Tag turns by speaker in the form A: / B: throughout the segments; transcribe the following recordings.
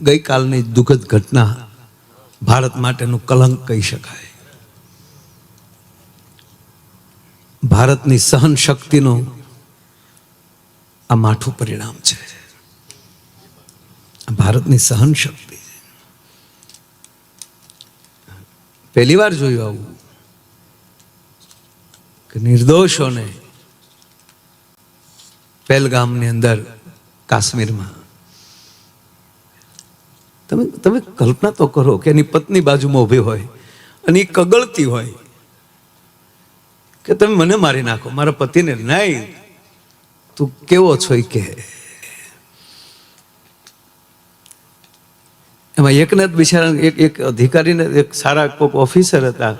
A: ગઈકાલની દુઃખદ ઘટના ભારત માટેનું કલંક કહી શકાય. ભારતની સહન શક્તિનું આ માઠું પરિણામ છે. ભારતની સહન શક્તિ પહેલી વાર જોયું આવું. કે નિર્દોષોને પહેલગામની અંદર કાશ્મીરમાં તમે તમે કલ્પના તો કરો કે એની પત્ની બાજુમાં ઊભી હોય અને એ કગળતી હોય કે તમે મને મારી નાખો, મારા પતિને નહીં. તું કેવો છો એ કે એમાં એકને જ બિચારા, એક એક અધિકારીને એક સારા કોઈક ઓફિસર હતા.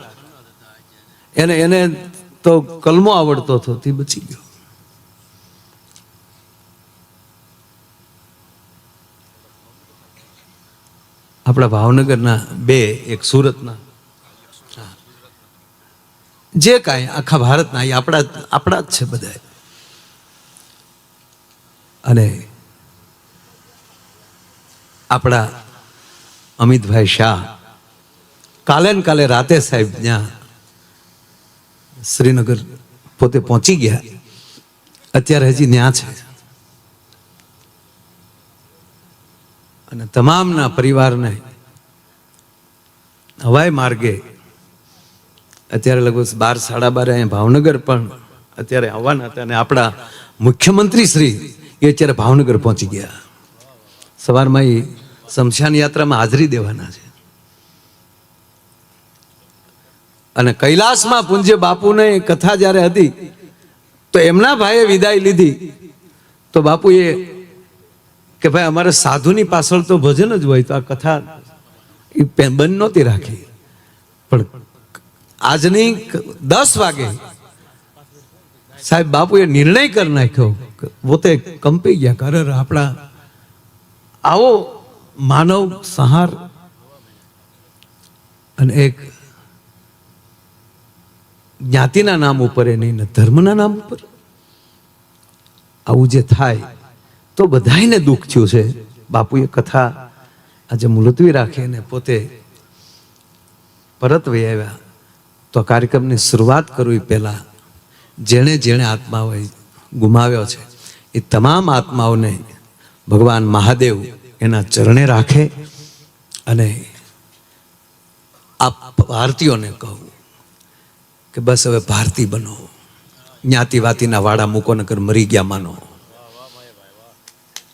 A: એને એને તો કલમો આવડતો હતો, તે બચી ગયો. આપણા ભાવનગરના બે એક સુરતના. જે કાંઈ આખા ભારતના, એ આપણા આપણા જ છે બધા અને આપણા અમિતભાઈ શાહ, કાલે ને કાલે રાતે સાહેબ ત્યાં શ્રીનગર પોતે પહોંચી ગયા. અત્યારે હજી ત્યાં છે. અને તમામના પરિવારને હવાઈ માર્ગે અત્યારે લગભગ બાર, સાડા બારે અહીંયા ભાવનગર પણ અત્યારે આવવાના હતા અને આપણા મુખ્યમંત્રી શ્રી એ અત્યારે ભાવનગર પહોંચી ગયા. સવારમાં એ શમશાન યાત્રામાં હાજરી દેવાના છે. અને કૈલાસમાં પૂજ્ય બાપુને કથા જ્યારે હતી, તો એમના ભાઈએ વિદાય લીધી, તો બાપુએ કે ભાઈ, અમારે સાધુની પાછળ તો ભજન જ હોય, તો આ કથા એ બંધ નહોતી રાખી. પણ આજની દસ વાગે સાહેબ, બાપુએ નિર્ણય કરી નાખ્યો પોતે કંપી ગયા કર આપણા, આવો માનવ સંહાર. અને એક જ્ઞાતિના નામ ઉપર એ નહીં ધર્મના નામ ઉપર આવું જે થાય તો બધાયને દુઃખ થયું છે. બાપુએ કથા આજે મુલતવી રાખી અને પોતે પરત વહી આવ્યા. તો કાર્યક્રમની શરૂઆત કરવી પહેલા જેણે જેણે આત્માઓએ ગુમાવ્યો છે, એ તમામ આત્માઓને ભગવાન મહાદેવ એના ચરણે રાખે અને આ ભારતીયોને કહું કે બસ હવે ભારતી બનો જ્ઞાતિવાતીના વાડા મૂકો નકર મરી ગયા માનો.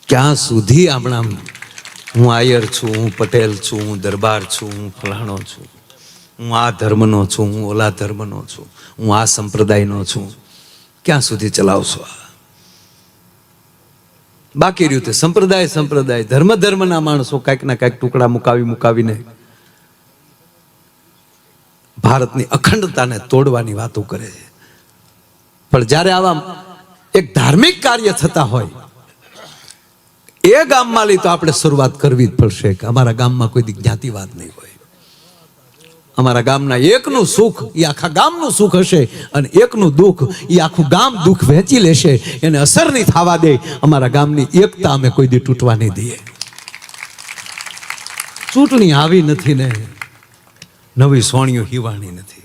A: ક્યાં સુધી આપણા હું આયર છું, હું પટેલ છું, હું દરબાર છું, હું ફલાણો છું, હું આ ધર્મનો છું, હું ઓલા ધર્મનો છું, હું આ સંપ્રદાયનો છું. ક્યાં સુધી ચલાવશો આ? બાકી રહ્યું તે સંપ્રદાય સંપ્રદાય, ધર્મ, ધર્મના માણસો કાંઈક ના કાંઈક ટુકડા મુકાવી, મુકાવીને ભારતની અખંડતાને તોડવાની વાતો કરે છે. પણ જ્યારે આવા એક ધાર્મિક કાર્ય થતા હોય એ ગામમાં લઈ તો આપણે શરૂઆત કરવી જ પડશે કે અમારા ગામમાં કોઈ દી જ્ઞાતિવાદ નહીં હોય. અમારા ગામના એકનું સુખ, એ આખા ગામનું સુખ હશે અને એકનું દુઃખ, એ આખું ગામ દુઃખ વહેંચી લેશે, એને અસર નહીં થવા દે. અમારા ગામની એકતા અમે કોઈ દી તૂટવા નહીં દઈએ. ચૂંટણી આવી નથી ને, નવી સોણીઓ હિવાણી નથી.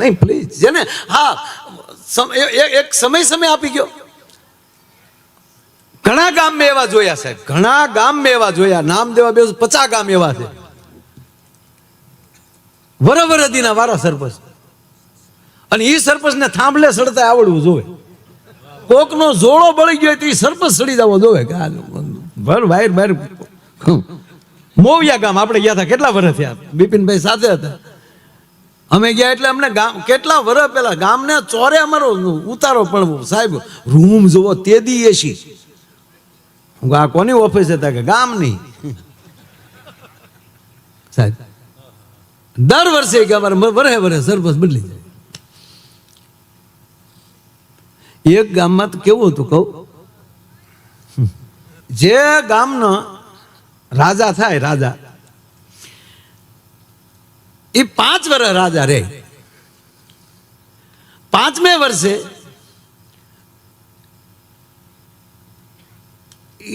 A: નહીં પ્લીઝ જેને હા એક સમય સમય આપી ગયો. ઘણા ગામ મેં એવા જોયા સાહેબ. ઘણા ગામ મેં એવા જોયા. નામ દેવા બે પચાસ ગામ એવા છે. વરવર વારા સરપંચ. અને એ સરપંચને થાંભલે સડતા આવડવું જોવે. કોકનો જોડો બળી ગયો તો એ સરપંચ સડી જવો જોવે ભર વાયર બાર. મોવિયા ગામ, આપણે ગયા હતા કેટલા વર્ષ થયા? બિપિનભાઈ સાથે હતા. અમે ગયા એટલે અમને ગામ, કેટલા વર્ષ પહેલા ગામને ચોરે અમારો ઉતારો પણ સાહેબ, રૂમ જોવો તે દી એસી. આ કોની ઓફિસ હતા કે, ગામની. સાહેબ, દર વર્ષે કે અમારે વરહે વરહે સરપંચ બદલી જાય. એક ગામમાં તો કેવું હતું કહું? જે ગામનો રાજા થાય, રાજા એ પાંચ વર્ષ રાજા રે પાંચમે વર્ષે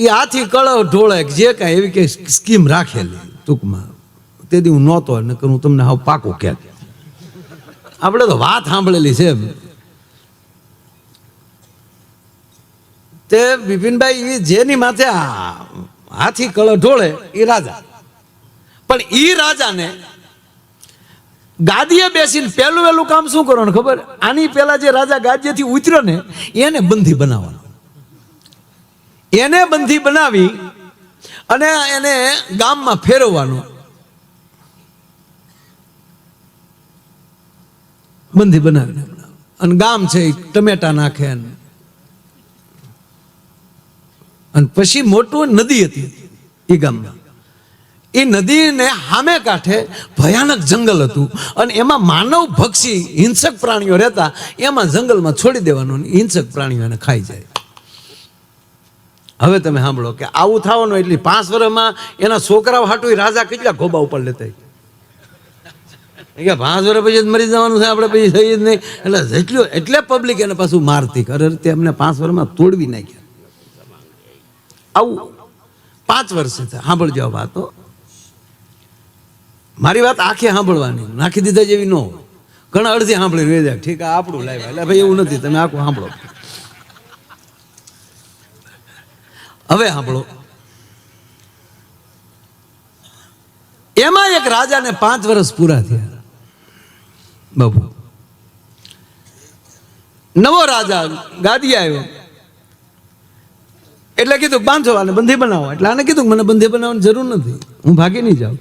A: એ હાથી કળવ ઢોળે જે કાંઈ એવી કે સ્કીમ રાખેલી ટૂંકમાં. તેથી હું નહોતો, નકર હું તમને હાવ પાકું કહેત. આપણે તો વાત સાંભળેલી છે તે બિપિનભાઈ જેની માથે હાથી કળ ઢોળે એ રાજા. પણ એ રાજાને ગાદીએ બેસીને પહેલું વહેલું કામ શું કરવાનું ખબર? આની પહેલા જે રાજા ગાદીએથી ઉતર્યો ને, એને બંધી બનાવવાનો. એને બંધી બનાવી અને એને ગામમાં ફેરવવાનો. બંધી બનાવીને અને ગામ છે ટમેટા નાખે અને. પછી મોટું નદી હતી એ ગામમાં. એ નદીને સામે કાંઠે ભયાનક જંગલ હતું. અને એમાં માનવ ભક્ષી, હિંસક પ્રાણીઓ રહેતા, એમાં જંગલમાં છોડી દેવાનું હિંસક પ્રાણીઓ એને ખાઈ જાય. હવે તમે સાંભળો કે આવું થવાનું એટલે પાંચ વર્ષમાં એના છોકરાઓ હાટું રાજા કેટલા ખોબા ઉપર લેતા કે પાંચ વર્ષ પછી મરી જવાનું છે, આપણે પછી થઈ જ નહીં. એટલે જેટલું એટલે પબ્લિક એને પાછું મારતી. ખરે તે અમને પાંચ વર્ષમાં તોડવી નાખ્યા. આવું પાંચ વર્ષ સાંભળજો વાતો. મારી વાત આખી સાંભળવાની. નાખી દીધા જેવી ન ઘણા અડધી સાંભળી ઠીક આપણું લાવ્યા એટલે ભાઈ એવું નથી. તમે આખું સાંભળો. હવે સાંભળો. એમાં એક રાજાને પાંચ વર્ષ પૂરા થયા. બાબુ નવો રાજા ગાદી આવ્યો. એટલે કીધું, બાંધો આને બંધી બનાવો. એટલે આને કીધું, મને બંધી બનાવવાની જરૂર નથી. હું ભાગી નહીં જાઉં.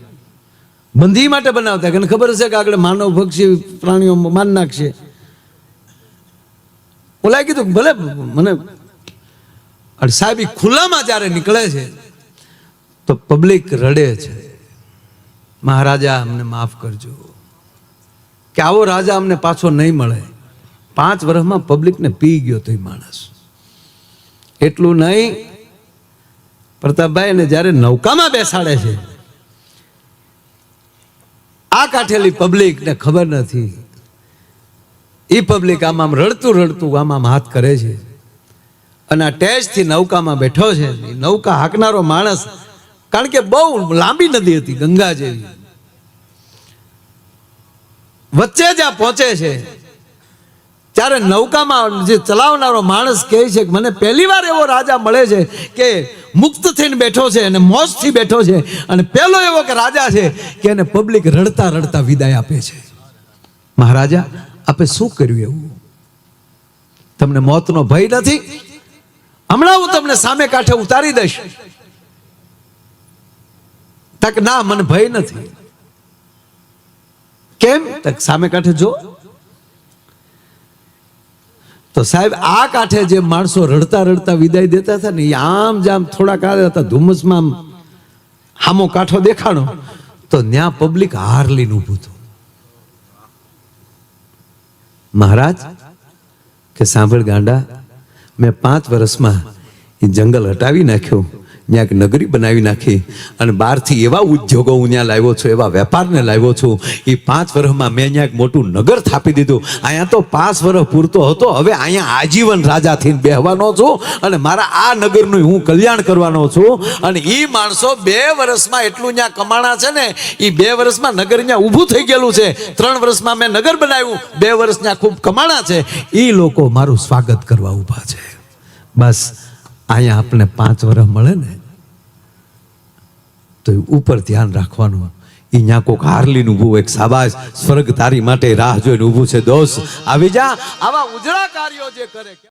A: બંધી માટે બનાવતા કે ખબર હશે કે આગળ માનવ ભક્ષી પ્રાણીઓ માન નાખશે. ઓલાએ કીધું, ભલે, મને અને સાહેબ ખુલ્લામાં જ્યારે નીકળે છે, તો પબ્લિક રડે છે. મહારાજા, અમને માફ કરજો. કે આવો રાજા અમને પાછો નહીં મળે. પાંચ વર્ષમાં પબ્લિકને પી ગયો તો એ માણસ. એટલું નહીં, પ્રતાપભાઈ એને જ્યારે નૌકામાં બેસાડે છે, આ કાઠેલી પબ્લિકને ખબર નથી. એ પબ્લિક આમ આમ રડતું રડતું આમ આમ હાથ કરે છે. અને આ નૌકામાં બેઠો છે. નૌકા હાંકનારો માણસ, કારણ કે બહુ લાંબી નદી હતી, ગંગા જેવી. વચ્ચે જ્યાં પહોંચે છે. ત્યારે નૌકામાં જે ચલાવનારો માણસ કહે છે મને પહેલી વાર એવો રાજા મળે છે કે મુક્ત થઈને બેઠો છે અને મોજથી બેઠો છે. અને પહેલો એવો કે રાજા છે કે એને પબ્લિક રડતા રડતા વિદાય આપે છે. મહારાજા, આપે શું કર્યું એવું? તમને મોતનો ભય નથી? હમણાં હું તમને સામે કાંઠે ઉતારી દઈશ. તક ના, મને ભય નથી. કેમ? તક સામે કાંઠે જો. તો સાહેબ, આ કાંઠે જે માણસો રડતા રડતા વિદાય દેતા હતા ને આમ જામ થોડાક કાળે હતા, ધુમ્મસમાં હામો કાંઠો દેખાણો, તો ત્યાં પબ્લિક હાર લઈને ઊભું હતું મહારાજ, કે સાંભળ ગાંડા મેં પાંચ વર્ષમાં એ જંગલ હટાવી નાખ્યું ત્યાં એક નગરી બનાવી નાખી અને બહારથી એવા ઉદ્યોગો હું ત્યાં લાવ્યો છું, એવા વેપારને લાવ્યો છું. એ પાંચ વર્ષમાં મેં અહીંયા એક મોટું નગર થાપી દીધું. અહીંયા તો પાંચ વર્ષ પૂરતો હતો, હવે અહીંયા આજીવન રાજા થઈને બેહવાનો છું અને મારા આ નગરનું હું કલ્યાણ કરવાનો છું. અને એ માણસો બે વર્ષમાં એટલું ત્યાં કમાણા છે ને, એ બે વર્ષમાં નગર ત્યાં ઊભું થઈ ગયેલું છે. ત્રણ વર્ષમાં મેં નગર બનાવ્યું, બે વર્ષ ત્યાં ખૂબ કમાણા છે. એ લોકો મારું સ્વાગત કરવા ઊભા છે. બસ, અહીંયા આપણે પાંચ વર્ષ મળે ને, તો ઉપર ધ્યાન રાખવાનું. એ ત્યાં કોક હારલીને ઊભું, એક સાબાશ સ્વર્ગ તારી માટે રાહ જોઈને ઊભું છે દોસ્ત. આવી જા, આવા ઉજળા કાર્યો જે કરે.